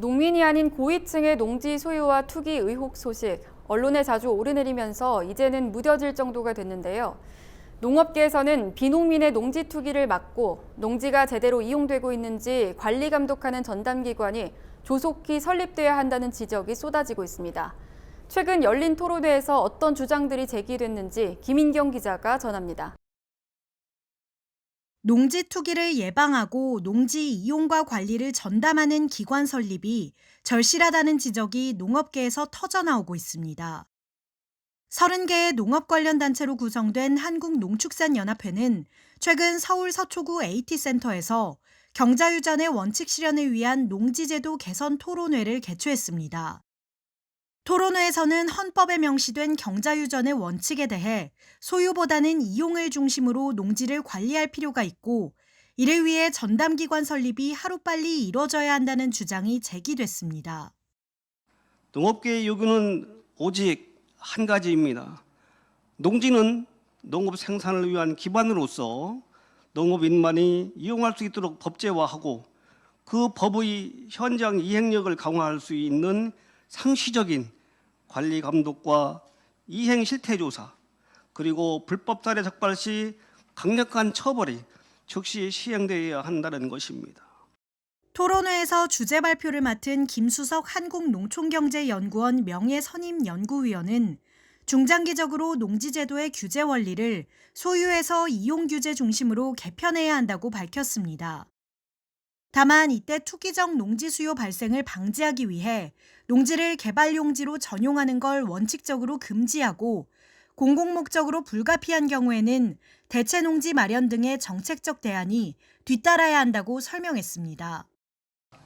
농민이 아닌 고위층의 농지 소유와 투기 의혹 소식, 언론에 자주 오르내리면서 이제는 무뎌질 정도가 됐는데요. 농업계에서는 비농민의 농지 투기를 막고 농지가 제대로 이용되고 있는지 관리 감독하는 전담기관이 조속히 설립돼야 한다는 지적이 쏟아지고 있습니다. 최근 열린 토론회에서 어떤 주장들이 제기됐는지 김인경 기자가 전합니다. 농지 투기를 예방하고 농지 이용과 관리를 전담하는 기관 설립이 절실하다는 지적이 농업계에서 터져나오고 있습니다. 30개의 농업 관련 단체로 구성된 한국농축산연합회는 최근 서울 서초구 AT센터에서 경자유전의 원칙 실현을 위한 농지제도 개선 토론회를 개최했습니다. 토론회에서는 헌법에 명시된 경자유전의 원칙에 대해 소유보다는 이용을 중심으로 농지를 관리할 필요가 있고 이를 위해 전담기관 설립이 하루빨리 이뤄져야 한다는 주장이 제기됐습니다. 농업계의 요구는 오직 한 가지입니다. 농지는 농업 생산을 위한 기반으로서 농업인만이 이용할 수 있도록 법제화하고 그 법의 현장 이행력을 강화할 수 있는 상시적인 관리 감독과 이행 실태 조사 그리고 불법 사례 적발 시 강력한 처벌이 즉시 시행되어야 한다는 것입니다. 토론회에서 주제 발표를 맡은 김수석 한국농촌경제연구원 명예선임 연구위원은 중장기적으로 농지제도의 규제 원리를 소유에서 이용 규제 중심으로 개편해야 한다고 밝혔습니다. 다만 이때 투기적 농지 수요 발생을 방지하기 위해 농지를 개발 용지로 전용하는 걸 원칙적으로 금지하고 공공 목적으로 불가피한 경우에는 대체 농지 마련 등의 정책적 대안이 뒤따라야 한다고 설명했습니다.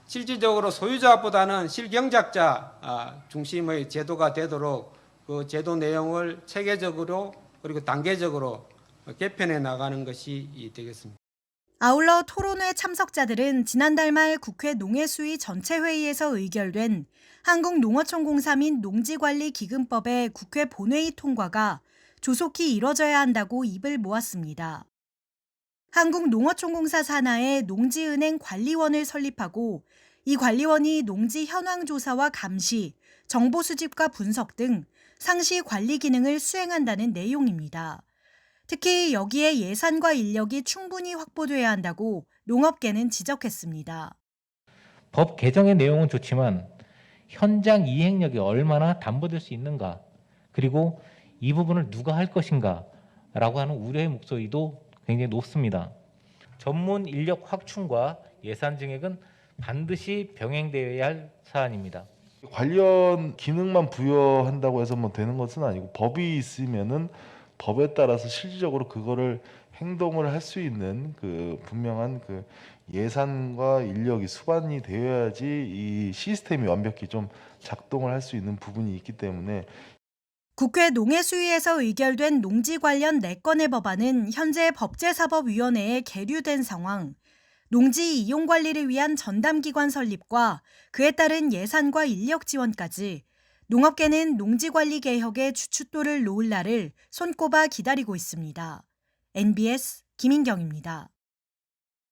실질적으로 소유자보다는 실경작자 아, 중심의 제도가 되도록 그 제도 내용을 체계적으로 그리고 단계적으로 개편해 나가는 것이 되겠습니다. 아울러 토론회 참석자들은 지난달 말 국회 농해수위 전체 회의에서 의결된 한국농어촌공사 및 농지관리기금법의 국회 본회의 통과가 조속히 이뤄져야 한다고 입을 모았습니다. 한국농어촌공사 산하에 농지은행 관리원을 설립하고 이 관리원이 농지 현황 조사와 감시, 정보 수집과 분석 등 상시 관리 기능을 수행한다는 내용입니다. 특히 여기에 예산과 인력이 충분히 확보돼야 한다고 농업계는 지적했습니다. 법 개정의 내용은 좋지만 현장 이행력이 얼마나 담보될 수 있는가 그리고 이 부분을 누가 할 것인가라고 하는 우려의 목소리도 굉장히 높습니다. 전문 인력 확충과 예산 증액은 반드시 병행되어야 할 사안입니다. 관련 기능만 부여한다고 해서 뭐 되는 것은 아니고 법이 있으면은 법에 따라서 실질적으로 그거를 행동을 할 수 있는 그 분명한 그 예산과 인력이 수반이 되어야지 이 시스템이 완벽히 좀 작동을 할 수 있는 부분이 있기 때문에 국회 농해수위에서 의결된 농지 관련 4건의 법안은 현재 법제사법위원회에 계류된 상황, 농지 이용 관리를 위한 전담기관 설립과 그에 따른 예산과 인력 지원까지 농업계는 농지관리 개혁의 주춧돌을 놓을 날을 손꼽아 기다리고 있습니다. NBS 김인경입니다.